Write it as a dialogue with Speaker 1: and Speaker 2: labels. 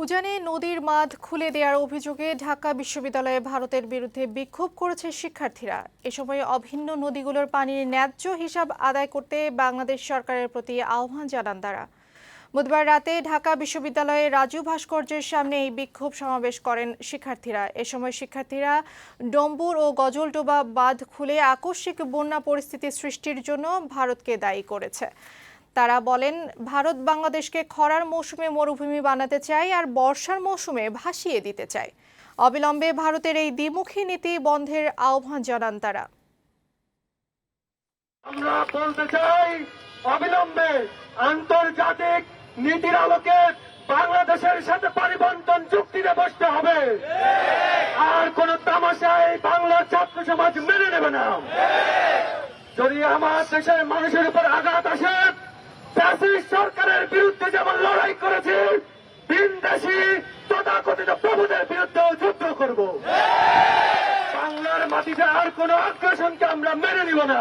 Speaker 1: উজানে নদীর বাঁধ খুলে দেওয়ার অভিযোগে ঢাকা বিশ্ববিদ্যালয়ে ভারতের বিরুদ্ধে বিক্ষোভ করেছে শিক্ষার্থীরা। এ সময় অভিন্ন নদীগুলোর পানির ন্যায্য হিসাব আদায় করতে বাংলাদেশ সরকারের প্রতি আহ্বান জানান তারা। বুধবার রাতে ঢাকা বিশ্ববিদ্যালয়ে রাজু ভাস্কর্যের সামনে এই বিক্ষোভ সমাবেশ করেন শিক্ষার্থীরা। এ সময় শিক্ষার্থীরা ডম্বুর ও গজলডোবা বাঁধ খুলে আকস্মিক বন্যা পরিস্থিতি সৃষ্টির জন্য ভারতকে দায়ী করেছে। তারা বলেন, ভারত বাংলাদেশকে খরার মৌসুমে মরুভূমি বানাতে চায় আর বর্ষার মৌসুমে ভাসিয়ে দিতে চায় অবিলম্বে ভারতের এই দ্বিমুখী নীতি বন্ধের আহ্বান জানান তারা।
Speaker 2: আমরা বলতে চাই, অবিলম্বে আন্তর্জাতিক নীতির আলোকে বাংলাদেশের সাথে পরিবর্তন চুক্তিতে বসতে হবে। আর কোন তামাশায় বাংলার ছাত্র সমাজ মেনে নেবে না। যদি আমার দেশের মানুষের উপর আঘাত আসে সরকারের বিরুদ্ধে যেমন লড়াই করেছে ভিনদেশি তথাকথিত প্রভুদের বিরুদ্ধেও যুদ্ধ করব। বাংলার মাটিতে আর কোন আগ্রাসনকে আমরা মেনে নিব না।